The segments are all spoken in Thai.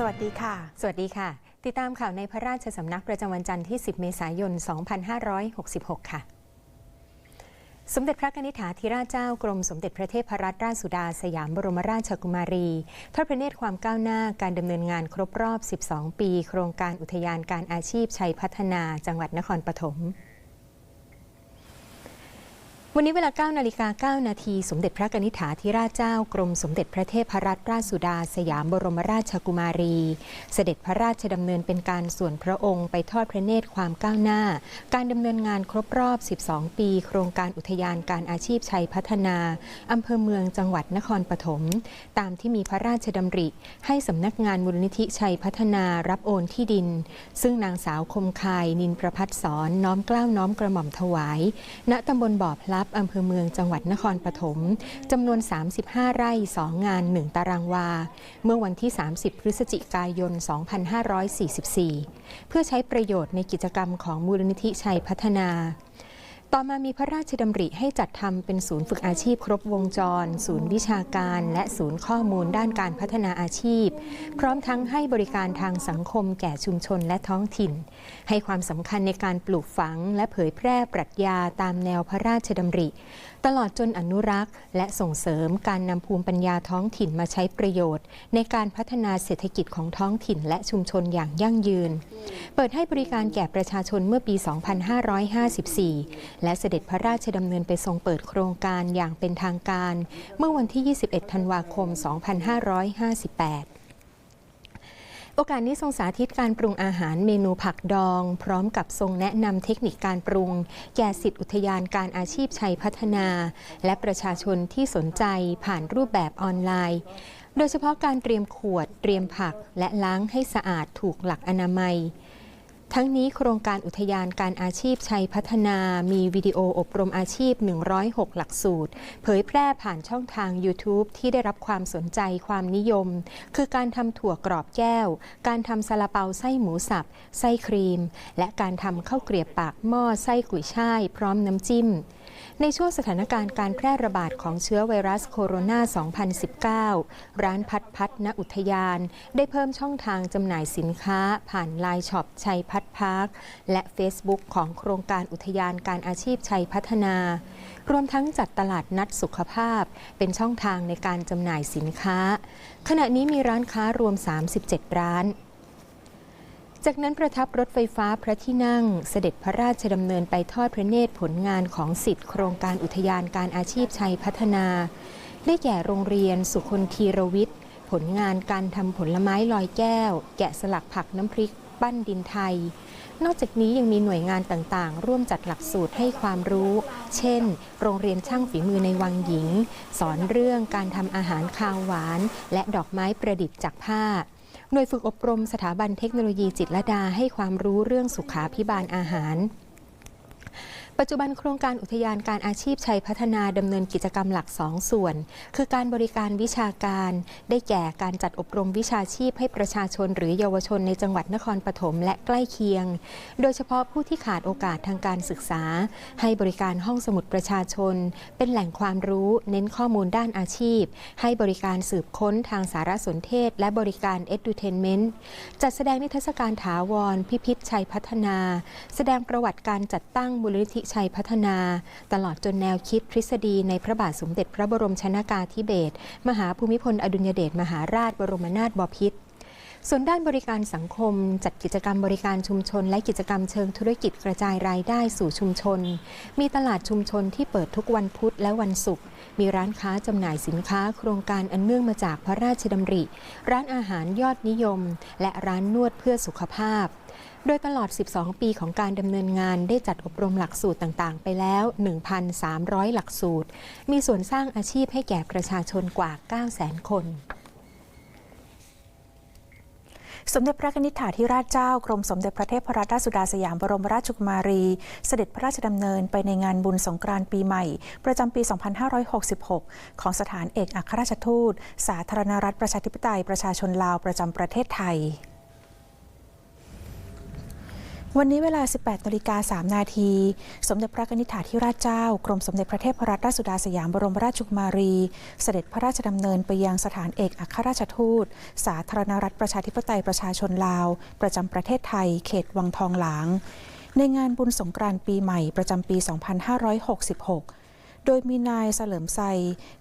สวัสดีค่ะ สวัสดีค่ะ ติดตามข่าวในพระราชสำนักประจำวันจันทร์ที่ 10 เมษายน 2566 ค่ะ สมเด็จพระนิธิถาธิราชเจ้ากรมสมเด็จพระเทพรัตนราชสุดาสยามบรมราชกุมารี ทอดพระเนตรความก้าวหน้าการดำเนินงานครบรอบ 12 ปี โครงการอุทยานการอาชีพชัยพัฒนาจังหวัดนครปฐม วันนี้เวลา9นาฬิกา9นาทีสมเด็จพระนิธิถาธิราชเจ้ากรมสมเด็จพระเทพรัตนราชสุดาสยามบรมราชกุมารี เสด็จพระราชดำเนินเป็นการส่วนพระองค์ไปทอดพระเนตรความก้าวหน้า การดำเนินงานครบรอบ 12 ปี โครงการอุทยานการอาชีพชัยพัฒนาอำเภอเมืองจังหวัดนครปฐมตามที่มีพระราชดำริ ให้สำนักงานมูลนิธิชัยพัฒนารับโอนที่ดิน ซึ่งนางสาวคมคายนินประพัฒสอนน้อมเกล้าวน้อมกระหม่อมถวาย ณตำบลบ่อพลับอำเภอเมืองจังหวัดนครปฐมจำนวน 35 ไร่ 2 งาน 1 ตารางวา เมื่อวันที่ 30 พฤศจิกายน 2544 เพื่อใช้ประโยชน์ในกิจกรรมของมูลนิธิชัยพัฒนา ต่อมามีพระราชดำริให้จัดทำเป็นศูนย์ฝึกอาชีพครบวงจร ศูนย์วิชาการ และศูนย์ข้อมูลด้านการพัฒนาอาชีพ พร้อมทั้งให้บริการทางสังคมแก่ชุมชนและท้องถิ่น ให้ความสำคัญในการปลูกฝังและเผยแพร่ปรัชญาตามแนวพระราชดำริ ตลอดจนอนุรักษ์ และส่งเสริมการนำภูมิปัญญาท้องถิ่นมาใช้ประโยชน์ ในการพัฒนาเศรษฐกิจของท้องถิ่นและชุมชนอย่างยั่งยืน เปิดให้บริการแก่ประชาชนเมื่อปี 2554 และเสด็จพระราชดำเนินไปทรงเปิดโครงการอย่างเป็นทางการ เมื่อวันที่ 21 ธันวาคม 2558 โอกาสนี้ทรงสาธิตการปรุงอาหารเมนูผักดอง พร้อมกับทรงแนะนำเทคนิคการปรุง แก่สิทธิอุทยานการอาชีพชัยพัฒนา และประชาชนที่สนใจผ่านรูปแบบออนไลน์ โดยเฉพาะการเตรียมขวด เตรียมผักและล้างให้สะอาดถูกหลักอนามัย ทั้งนี้โครงการอุทยานการอาชีพชัยพัฒนามีวิดีโออบรมอาชีพ 106 หลักสูตร เผยแพร่ผ่านช่องทาง YouTube ที่ได้รับความสนใจความนิยม คือการทำถั่วกรอบแก้ว การทำซาลาเปาไส้หมูสับ ไส้ครีม และการทำข้าวเกรียบปากหม้อไส้กุยช่าย พร้อมน้ำจิ้ม ในช่วงสถานการณ์การแพร่ระบาดของเชื้อไวรัสโคโรนา 2019 ร้านพัดพัดณอุทยาน ได้เพิ่มช่องทางจำหน่ายสินค้า ผ่านไลน์ช็อปชัยพัดพาร์ค และ Facebook ของโครงการอุทยานการอาชีพชัยพัฒนารวมทั้งจัดตลาดนัดสุขภาพ เป็นช่องทางในการจำหน่ายสินค้า ขณะนี้มีร้านค้ารวม 37 ร้าน จากนั้นประทับรถไฟฟ้าพระที่นั่ง เสด็จพระราชดำเนินไปทอดพระเนตรผลงานของสิทธิ์โครงการอุทยานการอาชีพชัยพัฒนา ได้แก่โรงเรียนสุคนทีรวิทย์ ผลงานการทำผลไม้ลอยแก้ว แกะสลักผักน้ำพริกปั้นดินไทย นอกจากนี้ยังมีหน่วยงานต่างๆ ร่วมจัดหลักสูตรให้ความรู้ เช่น โรงเรียนช่างฝีมือในวังหญิง สอนเรื่องการทำอาหารคาวหวาน และดอกไม้ประดิษฐ์จากผ้า หน่วยฝึกอบรมสถาบันเทคโนโลยีจิตรดาให้ความรู้เรื่องสุขาพิบาลอาหาร ปัจจุบันโครงการอุทยานการอาชีพชัยพัฒนาดำเนินกิจกรรมหลักสองส่วน คือการบริการวิชาการ ได้แก่การจัดอบรมวิชาชีพให้ประชาชน หรือเยาวชนในจังหวัดนครปฐมและใกล้เคียง โดยเฉพาะผู้ที่ขาดโอกาสทางการศึกษา ให้บริการห้องสมุดประชาชน เป็นแหล่งความรู้เน้นข้อมูลด้านอาชีพ ให้บริการสืบค้นทางสารสนเทศ และบริการ edutainment จัดแสดงนิทรรศการถาวร พิพิธชัยพัฒนา แสดงประวัติการจัดตั้งมูลนิธิชัยพัฒนา ตลอดจนแนวคิดทฤษฎีในพระบาทสมเด็จพระบรมชนากาธิเบศรมหาภูมิพลอดุลยเดชมหาราชบรมนาถบพิตรส่วนด้านบริการสังคม จัดกิจกรรมบริการชุมชน และกิจกรรมเชิงธุรกิจกระจายรายได้สู่ชุมชน มีตลาดชุมชนที่เปิดทุกวันพุธและวันศุกร์มีร้านค้าจำหน่ายสินค้าโครงการอันเนื่องมาจากพระราชดำริ ร้านอาหารยอดนิยม และร้านนวดเพื่อสุขภาพ โดยตลอด 12 ปีของการดำเนินงานได้จัดอบรมหลักสูตรต่างๆ ไปแล้ว 1,300 หลักสูตร มีส่วนสร้างอาชีพให้แก่ประชาชนกว่า 900,000 คนสมเด็จพระนิธิถาธิราชเจ้ากรมสมเด็จพระเทพรัตนราชสุดาสยามบรมราชกุมารี เสด็จพระราชดำเนินไปในงานบุญสงกรานต์ปีใหม่ ประจำปี 2566 ของสถานเอกอัครราชทูต สาธารณรัฐประชาธิปไตยประชาชนลาวประจำประเทศไทย วันนี้เวลา 18นาฬิกา3นาที สมเด็จพระนิธิถาธิราชเจ้า กรมสมเด็จพระเทพรัตนราชสุดาสยามบรมราชกุมารี เสด็จพระราชดำเนินไปยังสถานเอกอัครราชทูต สาธารณรัฐประชาธิปไตยประชาชนลาว ประจำประเทศไทย เขตวังทองหลาง ในงานบุญสงกรานต์ปีใหม่ประจำปี 2566 โดยมีนายเสลิมไซ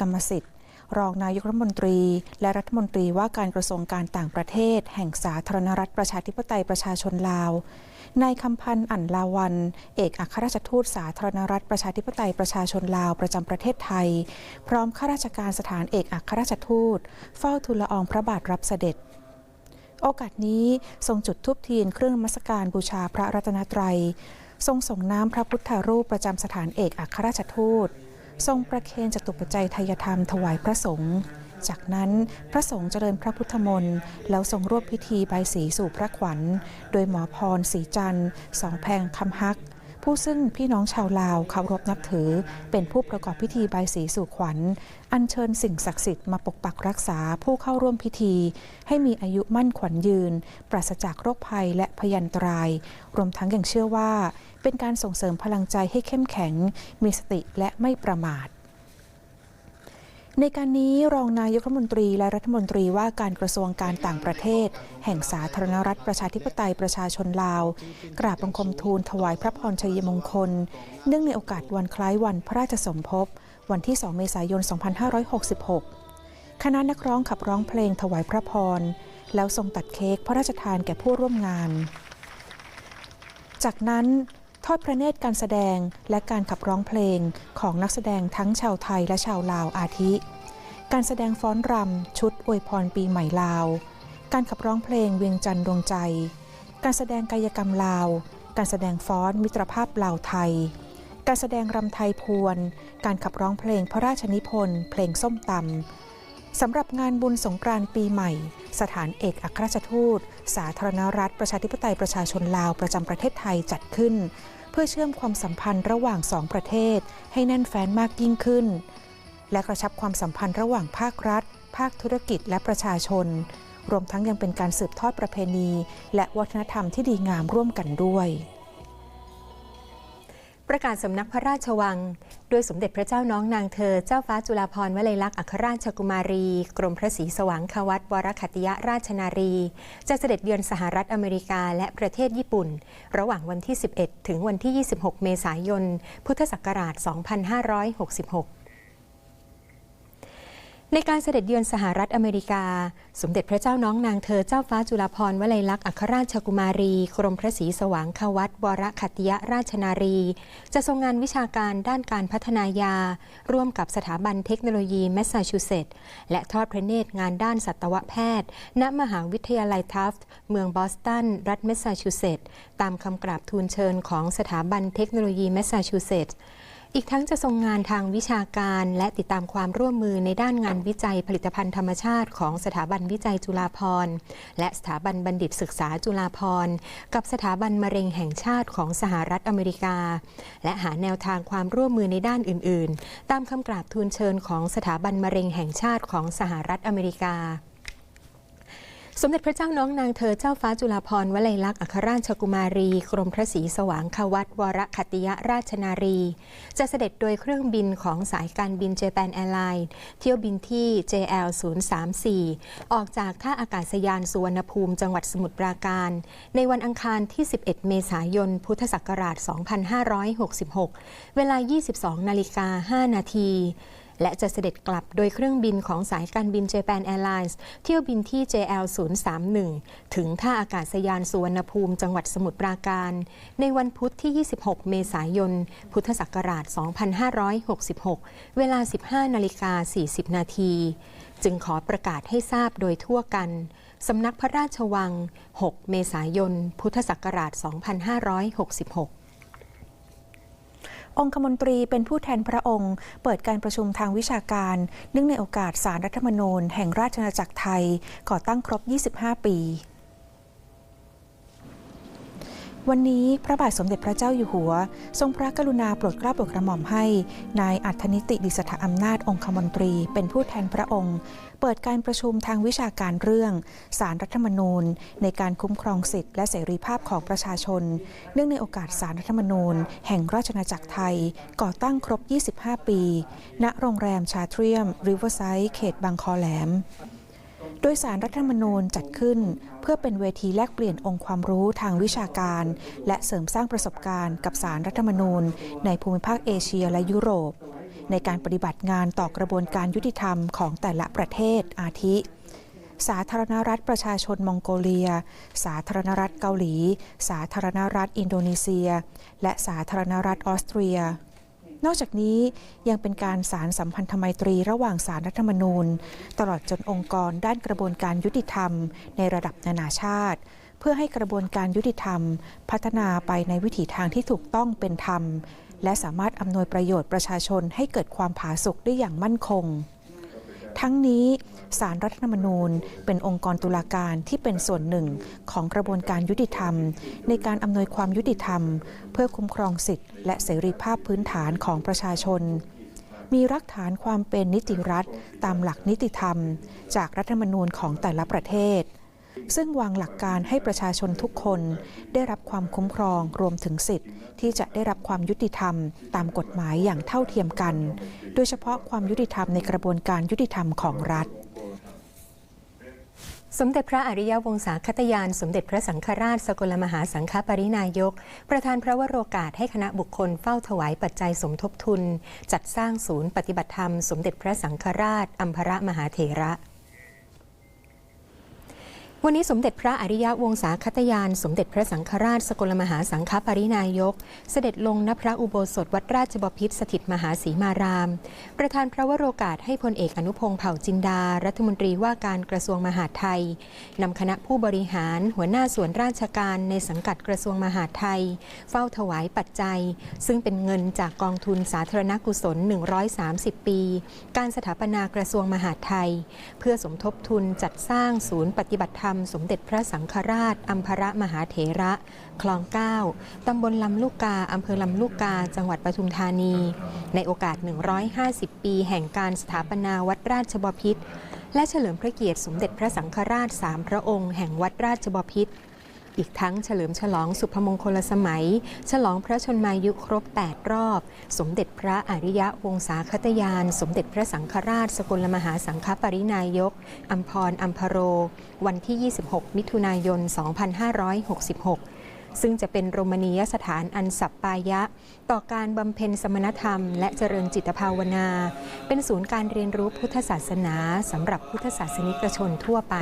กรรมสิทธิ์รองนายกรัฐมนตรี และรัฐมนตรีว่าการกระทรวงการต่างประเทศ แห่งสาธารณรัฐประชาธิปไตยประชาชนลาว นายคำพันธ์อั่นลาวัน เอกอัครราชทูตสาธารณรัฐประชาธิปไตยประชาชนลาวประจำประเทศไทย พร้อมข้าราชการสถานเอกอัครราชทูต เฝ้าทูลละอองพระบาทรับเสด็จโอกาสนี้ทรงจุดธูปเทียนเครื่องมัสการบูชาพระรัตนตรัย ทรงส่งน้ำพระพุทธรูปประจำสถานเอกอัครราชทูต ทรงประเคนจตุปัจจัยทายธรรมถวายพระสงฆ์ จากนั้นพระสงฆ์เจริญพระพุทธมนต์แล้วทรงร่วมพิธีใบสีสู่พระขวัญ โดยหมอพรศรีจันทร์สองแพงคำฮัก ผู้ซึ่งพี่น้องชาวลาวเคารพนับถือ เป็นผู้ประกอบพิธีใบสีสู่ขวัญ อัญเชิญสิ่งศักดิ์สิทธิ์มาปกปักรักษาผู้เข้าร่วมพิธี ให้มีอายุมั่นขวัญยืน ปราศจากโรคภัยและพยันตราย รวมทั้งยังเชื่อว่า เป็นการส่งเสริมพลังใจให้เข้มแข็ง มีสติและไม่ประมาท ในการนี้รองนายกรัฐมนตรีและรัฐมนตรีว่าการกระทรวงการต่างประเทศ แห่งสาธารณรัฐประชาธิปไตยประชาชนลาว กราบบังคมทูลถวายพระพรชัยมงคล เนื่องในโอกาสวันคล้ายวันพระราชสมภพ วันที่ 2 เมษายน 2566 คณะนักร้องขับร้องเพลงถวายพระพร แล้วทรงตัดเค้กพระราชทานแก่ผู้ร่วมงาน จากนั้น ทอดพระเนตรการแสดงและการขับร้องเพลงของนักแสดงทั้งชาวไทยและชาวลาวอาทิ การแสดงฟ้อนรำชุดอวยพรปีใหม่ลาว การขับร้องเพลงเวียงจันทร์ดวงใจ การแสดงกายกรรมลาว การแสดงฟ้อนมิตรภาพลาวไทย การแสดงรำไทยพวน การขับร้องเพลงพระราชนิพนธ์เพลงส้มตำสำหรับงานบุญสงกรานต์ปีใหม่ สถานเอกอัครราชทูต สาธารณรัฐประชาธิปไตยประชาชนลาวประจำประเทศไทยจัดขึ้น เพื่อเชื่อมความสัมพันธ์ระหว่างสองประเทศ ให้แน่นแฟ้นมากยิ่งขึ้น และกระชับความสัมพันธ์ระหว่างภาครัฐ ภาคธุรกิจและประชาชน รวมทั้งยังเป็นการสืบทอดประเพณี และวัฒนธรรมที่ดีงามร่วมกันด้วย ประกาศสำนักพระราชวัง โดยสมเด็จพระเจ้าน้องนางเธอ เจ้าฟ้าจุฬาภรณ์วลัยลักษณ์อัครราชกุมารี กรมพระศรีสว่างควัตวรคัติยราชนารี จะเสด็จเยือนสหรัฐอเมริกาและประเทศญี่ปุ่น ระหว่างวันที่ 11 ถึงวันที่ 26 เมษายน พุทธศักราช 2566 ในการเสด็จเยือนสหรัฐอเมริกา สมเด็จพระเจ้าน้องนางเธอเจ้าฟ้าจุฬาภรณ์วลัยลักษณ์อัครราชกุมารี กรมพระศรีสว่างควัตวรคัตติยราชนารี จะทรงงานวิชาการด้านการพัฒนายา ร่วมกับสถาบันเทคโนโลยีแมสซาชูเซตส์และทอดพระเนตรงานด้านสัตวแพทย์ ณมหาวิทยาลัยทัฟต์เมืองบอสตัน รัฐแมสซาชูเซตส์ตามคำกราบทูลเชิญของสถาบันเทคโนโลยีแมสซาชูเซตส์ อีกทั้งจะทรงงานทางวิชาการและติดตามความร่วมมือในด้านงานวิจัยผลิตภัณฑ์ธรรมชาติของสถาบันวิจัยจุฬาภรณ์และสถาบันบัณฑิตศึกษาจุฬาภรณ์กับสถาบันมะเร็งแห่งชาติของสหรัฐอเมริกา และหาแนวทางความร่วมมือในด้านอื่น ๆ ตามคำกราบทูลเชิญของสถาบันมะเร็งแห่งชาติของสหรัฐอเมริกา สมเด็จพระเจ้าน้องนางเธอเจ้าฟ้าจุฬาภรณ์วลัยลักษณ์อัครราชกุมารี กรมพระศรีสว่างควัตวรคตติยราชนารี จะเสด็จโดยเครื่องบินของสายการบินเจแปนแอร์ไลน์เที่ยวบินที่ JL 034ออกจากท่าอากาศยานสุวรรณภูมิจังหวัดสมุทรปราการ ในวันอังคารที่ 11 เมษายน พุทธศักราช 2566 เวลา 22 นาฬิกา 5 นาที และจะเสด็จกลับโดยเครื่องบินของสายการบิน Japan Airlines เที่ยวบินที่ JL 031ถึงท่าอากาศยานสุวรรณภูมิจังหวัดสมุทรปราการ ในวันพุธที่ 26 เมษายน พุทธศักราช 2566 เวลา 15 นาฬิกา 40 นาที จึงขอประกาศให้ทราบโดยทั่วกันสำนักพระราชวัง 6 เมษายน พุทธศักราช 2566 องคมนตรีเป็นผู้แทนพระองค์ เปิดการประชุมทางวิชาการ เนื่องในโอกาสสารรัฐธรรมนูญแห่งราชอาณาจักรไทย ก่อตั้งครบ 25 ปี วันนี้พระบาทสมเด็จพระเจ้าอยู่หัว ทรงพระกรุณาโปรดเกล้าโปรดกระหม่อมให้ นายอัธนิติดิษฐอำนาจองคมนตรี เป็นผู้แทนพระองค์ เปิดการประชุมทางวิชาการเรื่อง สารรัฐธรรมนูญ ในการคุ้มครองสิทธิและเสรีภาพของประชาชน เนื่องในโอกาสสารรัฐธรรมนูญ แห่งราชอาณาจักรไทย ก่อตั้งครบ 25 ปี ณ โรงแรมชาเทรียมริเวอร์ไซด์เขตบางคอแหลม โดยสารรัฐธรรมนูญจัดขึ้น เพื่อเป็นเวทีแลกเปลี่ยนองค์ความรู้ทางวิชาการ และเสริมสร้างประสบการณ์กับสารรัฐธรรมนูญ ในภูมิภาคเอเชียและยุโรป ในการปฏิบัติงานต่อกระบวนการยุติธรรมของแต่ละประเทศอาทิ สาธารณรัฐประชาชนมองโกเลีย สาธารณรัฐเกาหลี สาธารณรัฐอินโดนีเซีย และสาธารณรัฐออสเตรีย นอกจากนี้ยังเป็นการสารสัมพันธไมตรีระหว่างสารรัฐธรรมนูญ ตลอดจนองค์กรด้านกระบวนการยุติธรรม ในระดับนานาชาติ เพื่อให้กระบวนการยุติธรรม พัฒนาไปในวิถีทางที่ถูกต้องเป็นธรรม และสามารถอำนวยประโยชน์ประชาชนให้เกิดความผาสุกได้อย่างมั่นคง ทั้งนี้สารรัฐธรรมนูญ เป็นองค์กรตุลาการที่เป็นส่วนหนึ่งของกระบวนการยุติธรรม ในการอำนวยความยุติธรรม เพื่อคุ้มครองสิทธิและเสรีภาพพื้นฐานของประชาชน มีรักฐานความเป็นนิติรัฐตามหลักนิติธรรม จากรัฐธรรมนูญของแต่ละประเทศ ซึ่งวางหลักการให้ประชาชนทุกคนได้รับความคุ้มครองรวมถึงสิทธิ์ ที่จะได้รับความยุติธรรม ตามกฎหมายอย่างเท่าเทียมกัน โดยเฉพาะความยุติธรรมในกระบวนการยุติธรรมของรัฐสมเด็จพระอริยวงศาคตยาน สมเด็จพระสังฆราช สกลมหาสังฆปรินายก ประธานพระวโรกาสให้คณะบุคคลเฝ้าถวายปัจจัยสมทบทุน จัดสร้างศูนย์ปฏิบัติธรรม สมเด็จพระสังฆราชอัมพระมหาเถระ วันนี้สมเด็จพระอริยวงศาคตยาน สมเด็จพระสังฆราชสกลมหาสังฆปรินายก เสด็จลงณพระอุโบสถวัดราชบพิตรสถิตมหาสีมาราม ประธานพระวโรกาสให้พลเอกอนุพงษ์เผ่าจินดา รัฐมนตรีว่าการกระทรวงมหาดไทยนำคณะผู้บริหาร หัวหน้าส่วนราชการในสังกัดกระทรวงมหาดไทย เฝ้าถวายปัจจัย ซึ่งเป็นเงินจากกองทุนสาธารณกุศล 130 ปี การสถาปนากระทรวงมหาดไทย เพื่อสมทบทุนจัดสร้างศูนย์ปฏิบัติธรรมสมเด็จพระสังฆราชอัมพระมหาเถระ คลอง9ตำบลลำลูกกา อำเภอลำลูกกา จังหวัดปทุมธานี ในโอกาส 150 ปี แห่งการสถาปนาวัดราชบพิษและเฉลิมพระเกียรติสมเด็จพระสังฆราชสามพระองค์แห่งวัดราชบพิษ อีกทั้งเฉลิมฉลองสุพมงคลสมัย ฉลองพระชนมายุครบ 8 รอบ สมเด็จพระอริยะวงศาคตยาน สมเด็จพระสังฆราช สกลมหาสังฆปรินายกอัมพรอัมพโร วันที่ 26 มิถุนายน 2566ซึ่งจะเป็นโรมณียสถานอันสัปปายะ ต่อการบำเพ็ญสมณธรรม และเจริญจิตภาวนา เป็นศูนย์การเรียนรู้พุทธศาสนาสำหรับพุทธศาสนิกชนทั่วไป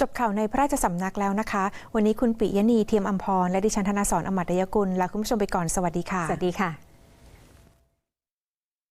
จบข่าวในพระราชสำนักแล้วนะคะ วันนี้คุณปิยณีเทียมอัมพร และดิฉันธนาสอนอมตยกุลลาคุณผู้ชมไปก่อน สวัสดีค่ะ สวัสดีค่ะ